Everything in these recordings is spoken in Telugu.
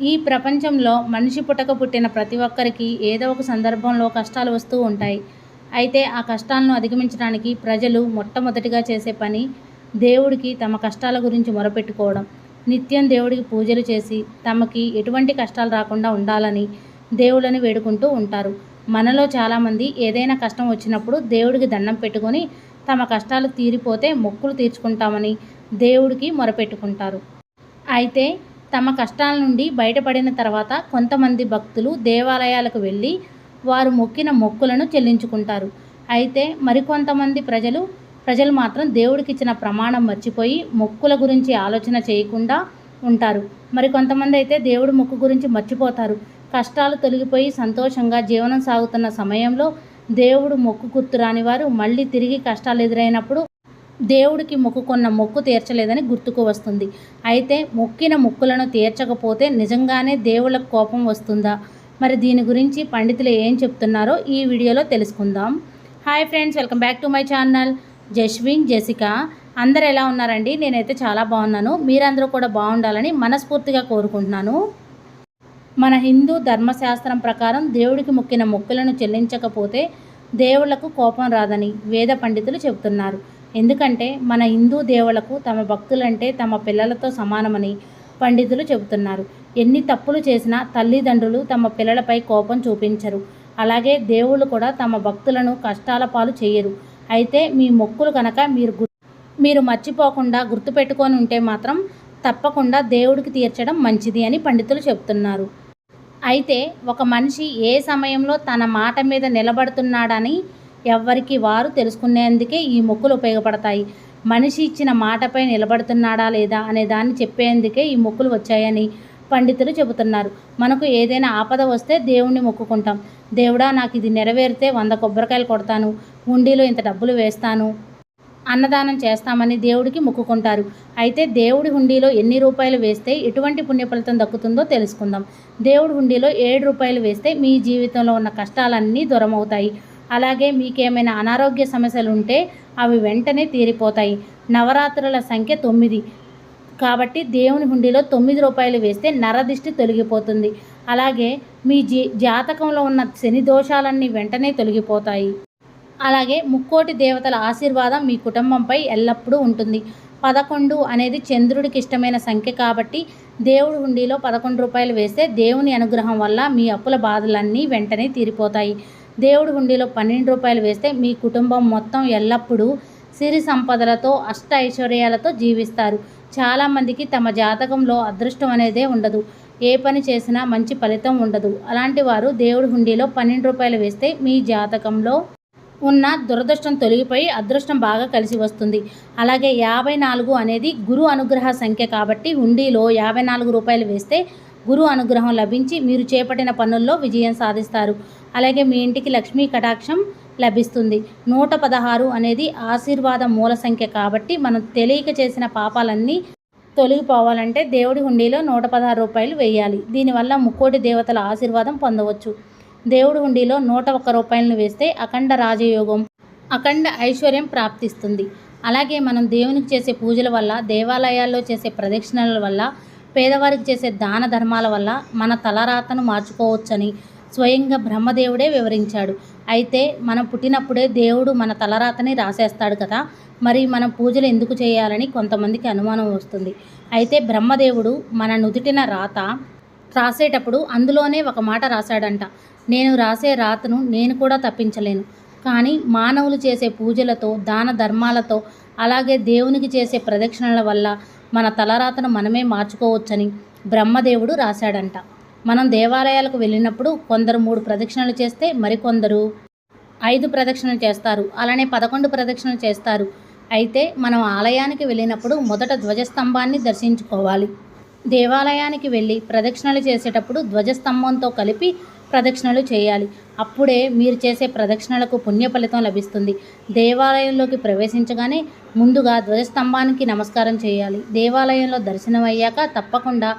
ఈ ప్రపంచంలో మనిషి పుట్టక పుట్టిన ప్రతి ఒక్కరికి ఏదో ఒక సందర్భంలో కష్టాలు వస్తూ ఉంటాయి. అయితే ఆ కష్టాలను అధిగమించడానికి ప్రజలు మొట్టమొదటిగా చేసే పని దేవుడికి తమ కష్టాల గురించి మొరపెట్టుకోవడం. నిత్యం దేవుడికి పూజలు చేసి తమకి ఎటువంటి కష్టాలు రాకుండా ఉండాలని దేవుళ్ళని వేడుకుంటూ ఉంటారు. మనలో చాలామంది ఏదైనా కష్టం వచ్చినప్పుడు దేవుడికి దండం పెట్టుకొని తమ కష్టాలు తీరిపోతే మొక్కులు తీర్చుకుంటామని దేవుడికి మొరపెట్టుకుంటారు. అయితే తమ కష్టాల నుండి బయటపడిన తర్వాత కొంతమంది భక్తులు దేవాలయాలకు వెళ్ళి వారు మొక్కిన మొక్కులను చెల్లించుకుంటారు. అయితే మరికొంతమంది ప్రజలు ప్రజలు మాత్రం దేవుడికి ఇచ్చిన ప్రమాణం మర్చిపోయి మొక్కుల గురించి ఆలోచన చేయకుండా ఉంటారు. మరి కొంతమంది అయితే దేవుడి మొక్కు గురించి మర్చిపోతారు. కష్టాలు తొలగిపోయి సంతోషంగా జీవనం సాగుతున్న సమయంలో దేవుడు మొక్కు గుర్తురాని వారు మళ్ళీ తిరిగి కష్టాలు ఎదురైనప్పుడు దేవుడికి మొక్కుకున్న మొక్కు తీర్చలేదని గుర్తుకు వస్తుంది. అయితే మొక్కిన మొక్కులను తీర్చకపోతే నిజంగానే దేవుళ్ళకు కోపం వస్తుందా? మరి దీని గురించి పండితులు ఏం చెప్తున్నారో ఈ వీడియోలో తెలుసుకుందాం. Hi friends welcome back to my channel Jaswin Jessica అందరు ఎలా ఉన్నారండి? నేనైతే చాలా బాగున్నాను. మీరందరూ కూడా బాగుండాలని మనస్ఫూర్తిగా కోరుకుంటున్నాను. మన హిందూ ధర్మశాస్త్రం ప్రకారం దేవుడికి మొక్కిన మొక్కులను చెల్లించకపోతే దేవుళ్ళకు కోపం రాదని వేద పండితులు చెబుతున్నారు. ఎందుకంటే మన హిందూ దేవులకు తమ భక్తులంటే తమ పిల్లలతో సమానమని పండితులు చెబుతున్నారు. ఎన్ని తప్పులు చేసినా తల్లిదండ్రులు తమ పిల్లలపై కోపం చూపించరు. అలాగే దేవుళ్ళు కూడా తమ భక్తులను కష్టాల పాలు చేయరు. అయితే మీ మొక్కులు కనుక మీరు మీరు మర్చిపోకుండా గుర్తుపెట్టుకొని ఉంటే మాత్రం తప్పకుండా దేవుడికి తీర్చడం మంచిది అని పండితులు చెబుతున్నారు. అయితే ఒక మనిషి ఏ సమయంలో తన మాట మీద నిలబడుతున్నాడని ఎవ్వరికి వారు తెలుసుకునేందుకే ఈ మొక్కులు ఉపయోగపడతాయి. మనిషి ఇచ్చిన మాటపై నిలబడుతున్నాడా లేదా అనే దాన్ని చెప్పేందుకే ఈ మొక్కులు వచ్చాయని పండితులు చెబుతున్నారు. మనకు ఏదైనా ఆపద వస్తే దేవుణ్ణి మొక్కుకుంటాం. దేవుడా నాకు ఇది నెరవేరితే వంద కొబ్బరికాయలు కొడతాను. ఉండిలో ఇంత డబ్బులు వేస్తాను. అన్నదానం చేస్తామని దేవుడికి మొక్కుకుంటారు. అయితే దేవుడి హుండీలో ఎన్ని రూపాయలు వేస్తే ఎటువంటి పుణ్యఫలితం దక్కుతుందో తెలుసుకుందాం. దేవుడి హుండీలో ఏడు రూపాయలు వేస్తే మీ జీవితంలో ఉన్న కష్టాలన్నీ దూరమవుతాయి. అలాగే మీకేమైనా అనారోగ్య సమస్యలు ఉంటే అవి వెంటనే తీరిపోతాయి. నవరాత్రుల సంఖ్య తొమ్మిది. కాబట్టి దేవుని హుండీలో తొమ్మిది రూపాయలు వేస్తే నరదిష్టి తొలగిపోతుంది. అలాగే మీ జీ జాతకంలో ఉన్న శని దోషాలన్నీ వెంటనే తొలగిపోతాయి. అలాగే ముక్కోటి దేవతల ఆశీర్వాదం మీ కుటుంబంపై ఎల్లప్పుడూ ఉంటుంది. పదకొండు అనేది చంద్రుడికి ఇష్టమైన సంఖ్య కాబట్టి దేవుడి హుండీలో పదకొండు రూపాయలు వేస్తే దేవుని అనుగ్రహం వల్ల మీ అప్పుల బాధలన్నీ వెంటనే తీరిపోతాయి. దేవుడి హుండీలో పన్నెండు రూపాయలు వేస్తే మీ కుటుంబం మొత్తం ఎల్లప్పుడూ సిరి సంపదలతో అష్ట ఐశ్వర్యాలతో జీవిస్తారు. చాలామందికి తమ జాతకంలో అదృష్టం అనేదే ఉండదు. ఏ పని చేసినా మంచి ఫలితం ఉండదు. అలాంటి వారు దేవుడి హుండీలో పన్నెండు రూపాయలు వేస్తే మీ జాతకంలో ఉన్న దురదృష్టం తొలగిపోయి అదృష్టం బాగా కలిసి వస్తుంది. అలాగే యాభై నాలుగు అనేది గురు అనుగ్రహ సంఖ్య కాబట్టి హుండీలో యాభై నాలుగు రూపాయలు వేస్తే గురు అనుగ్రహం లభించి మీరు చేపట్టిన పనుల్లో విజయం సాధిస్తారు. అలాగే మీ ఇంటికి లక్ష్మీ కటాక్షం లభిస్తుంది. నూట పదహారు అనేది ఆశీర్వాద మూల సంఖ్య కాబట్టి మనం తెలియక చేసిన పాపాలన్నీ తొలగిపోవాలంటే దేవుడి హుండీలో నూట పదహారు రూపాయలు వేయాలి. దీనివల్ల ముక్కోటి దేవతల ఆశీర్వాదం పొందవచ్చు. దేవుడి హుండీలో నూట ఒక్క రూపాయలను వేస్తే అఖండ రాజయోగం అఖండ ఐశ్వర్యం ప్రాప్తిస్తుంది. అలాగే మనం దేవునికి చేసే పూజల వల్ల దేవాలయాల్లో చేసే ప్రదక్షిణల వల్ల పేదవారికి చేసే దాన ధర్మాల వల్ల మన తలరాతను మార్చుకోవచ్చని స్వయంగా బ్రహ్మదేవుడే వివరించాడు. అయితే మనం పుట్టినప్పుడే దేవుడు మన తలరాతని రాసేస్తాడు కదా మరి మనం పూజలు ఎందుకు చేయాలని కొంతమందికి అనుమానం వస్తుంది. అయితే బ్రహ్మదేవుడు మన నుదుటిన రాత రాసేటప్పుడు అందులోనే ఒక మాట రాశాడంట. నేను రాసే రాతను నేను కూడా తప్పించలేను. కానీ మానవులు చేసే పూజలతో దాన ధర్మాలతో అలాగే దేవునికి చేసే ప్రదక్షిణల వల్ల మన తలరాతను మనమే మార్చుకోవచ్చని బ్రహ్మదేవుడు రాశాడంట. మనం దేవాలయాలకు వెళ్ళినప్పుడు కొందరు మూడు ప్రదక్షిణలు చేస్తే మరికొందరు ఐదు ప్రదక్షిణలు చేస్తారు. అలానే పదకొండు ప్రదక్షిణలు చేస్తారు. అయితే మనం ఆలయానికి వెళ్ళినప్పుడు మొదట ధ్వజస్తంభాన్ని దర్శించుకోవాలి. దేవాలయానికి వెళ్ళి ప్రదక్షిణలు చేసేటప్పుడు ధ్వజస్తంభంతో కలిపి ప్రదక్షిణలు చేయాలి. అప్పుడే మీరు చేసే ప్రదక్షిణలకు పుణ్య ఫలితం లభిస్తుంది. దేవాలయంలోకి ప్రవేశించగానే ముందుగా ధ్వజస్తంభానికి నమస్కారం చేయాలి. దేవాలయంలో దర్శనం అయ్యాక తప్పకుండా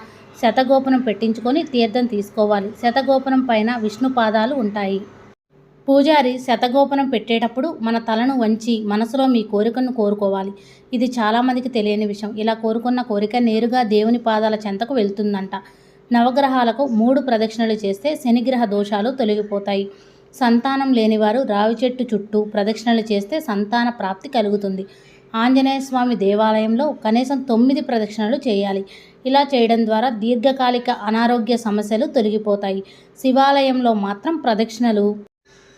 శతగోపునం పెట్టించుకొని తీర్థం తీసుకోవాలి. శతగోపనం పైన విష్ణు పాదాలు ఉంటాయి. పూజారి శతగోపనం పెట్టేటప్పుడు మన తలను వంచి మనసులో మీ కోరికను కోరుకోవాలి. ఇది చాలామందికి తెలియని విషయం. ఇలా కోరుకున్న కోరిక నేరుగా దేవుని పాదాల చెంతకు వెళ్తుందంట. నవగ్రహాలకు మూడు ప్రదక్షిణలు చేస్తే శనిగ్రహ దోషాలు తొలగిపోతాయి. సంతానం లేనివారు రావి చెట్టు చుట్టూ ప్రదక్షిణలు చేస్తే సంతాన ప్రాప్తి కలుగుతుంది. ఆంజనేయ స్వామి దేవాలయంలో కనీసం తొమ్మిది ప్రదక్షిణలు చేయాలి. ఇలా చేయడం ద్వారా దీర్ఘకాలిక అనారోగ్య సమస్యలు తొలగిపోతాయి. శివాలయంలో మాత్రం ప్రదక్షిణలు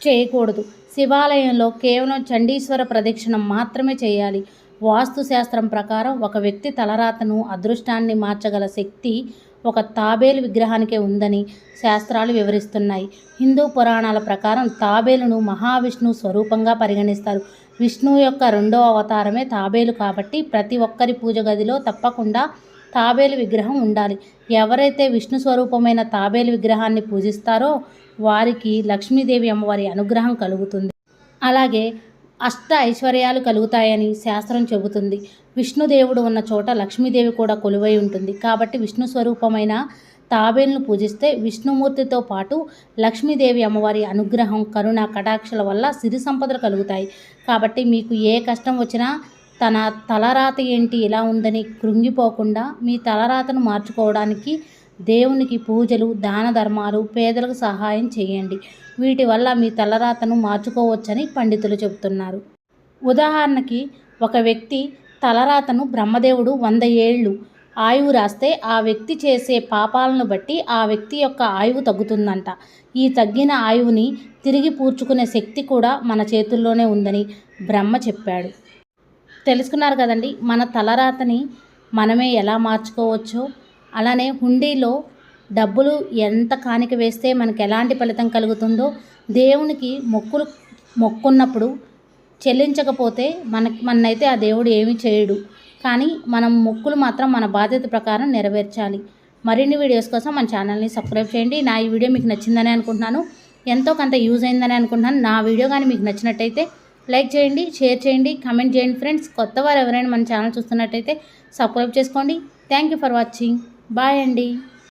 చేయకూడదు. శివాలయంలో కేవలం చండీశ్వర ప్రదక్షిణ మాత్రమే చేయాలి. వాస్తుశాస్త్రం ప్రకారం ఒక వ్యక్తి తలరాతను అదృష్టాన్ని మార్చగల శక్తి ఒక తాబేలు విగ్రహానికే ఉందని శాస్త్రాలు వివరిస్తున్నాయి. హిందూ పురాణాల ప్రకారం తాబేలును మహావిష్ణు స్వరూపంగా పరిగణిస్తారు. విష్ణువు యొక్క రెండో అవతారమే తాబేలు కాబట్టి ప్రతి ఒక్కరి పూజ గదిలో తప్పకుండా తాబేలు విగ్రహం ఉండాలి. ఎవరైతే విష్ణు స్వరూపమైన తాబేలు విగ్రహాన్ని పూజిస్తారో వారికి లక్ష్మీదేవి అమ్మవారి అనుగ్రహం కలుగుతుంది. అలాగే అష్ట ఐశ్వర్యాలు కలుగుతాయని శాస్త్రం చెబుతుంది. విష్ణుదేవుడు ఉన్న చోట లక్ష్మీదేవి కూడా కొలువై ఉంటుంది. కాబట్టి విష్ణు స్వరూపమైన తాబేలును పూజిస్తే విష్ణుమూర్తితో పాటు లక్ష్మీదేవి అమ్మవారి అనుగ్రహం కరుణ కటాక్షల వల్ల సిరి సంపదలు కలుగుతాయి. కాబట్టి మీకు ఏ కష్టం వచ్చినా తన తలరాత ఏంటి ఇలా ఉందని కృంగిపోకుండా మీ తలరాతను మార్చుకోవడానికి దేవునికి పూజలు దాన ధర్మాలు పేదలకు సహాయం చేయండి. వీటి వల్ల మీ తలరాతను మార్చుకోవచ్చని పండితులు చెబుతున్నారు. ఉదాహరణకి ఒక వ్యక్తి తలరాతను బ్రహ్మదేవుడు వంద ఏళ్ళు ఆయువు రాస్తే ఆ వ్యక్తి చేసే పాపాలను బట్టి ఆ వ్యక్తి యొక్క ఆయువు తగ్గుతుందంట. ఈ తగ్గిన ఆయువుని తిరిగి పూడ్చుకునే శక్తి కూడా మన చేతుల్లోనే ఉందని బ్రహ్మ చెప్పాడు. తెలుసుకున్నారు కదండి మన తలరాతని మనమే ఎలా మార్చుకోవచ్చో? అలానే హుండీలో డబ్బులు ఎంత కానిక వేస్తే మనకు ఎలాంటి ఫలితం కలుగుతుందో? దేవునికి మొక్కులు మొక్కున్నప్పుడు చెల్లించకపోతే మన మనైతే ఆ దేవుడు ఏమీ చేయడు. కానీ మనం మొక్కులు మాత్రం మన బాధ్యత ప్రకారం నెరవేర్చాలి. మరిన్ని వీడియోస్ కోసం మన ఛానల్ని సబ్స్క్రైబ్ చేయండి. నా ఈ వీడియో మీకు నచ్చిందని అనుకుంటున్నాను. ఎంతో కొంత యూజ్ అయిందని అనుకుంటున్నాను. నా వీడియో కానీ మీకు నచ్చినట్టయితే లైక్ చేయండి షేర్ చేయండి కమెంట్ చేయండి ఫ్రెండ్స్. కొత్త వారు ఎవరైనా మన ఛానల్ చూస్తున్నట్టయితే సబ్స్క్రైబ్ చేసుకోండి. Thank you for watching. Bye అండి.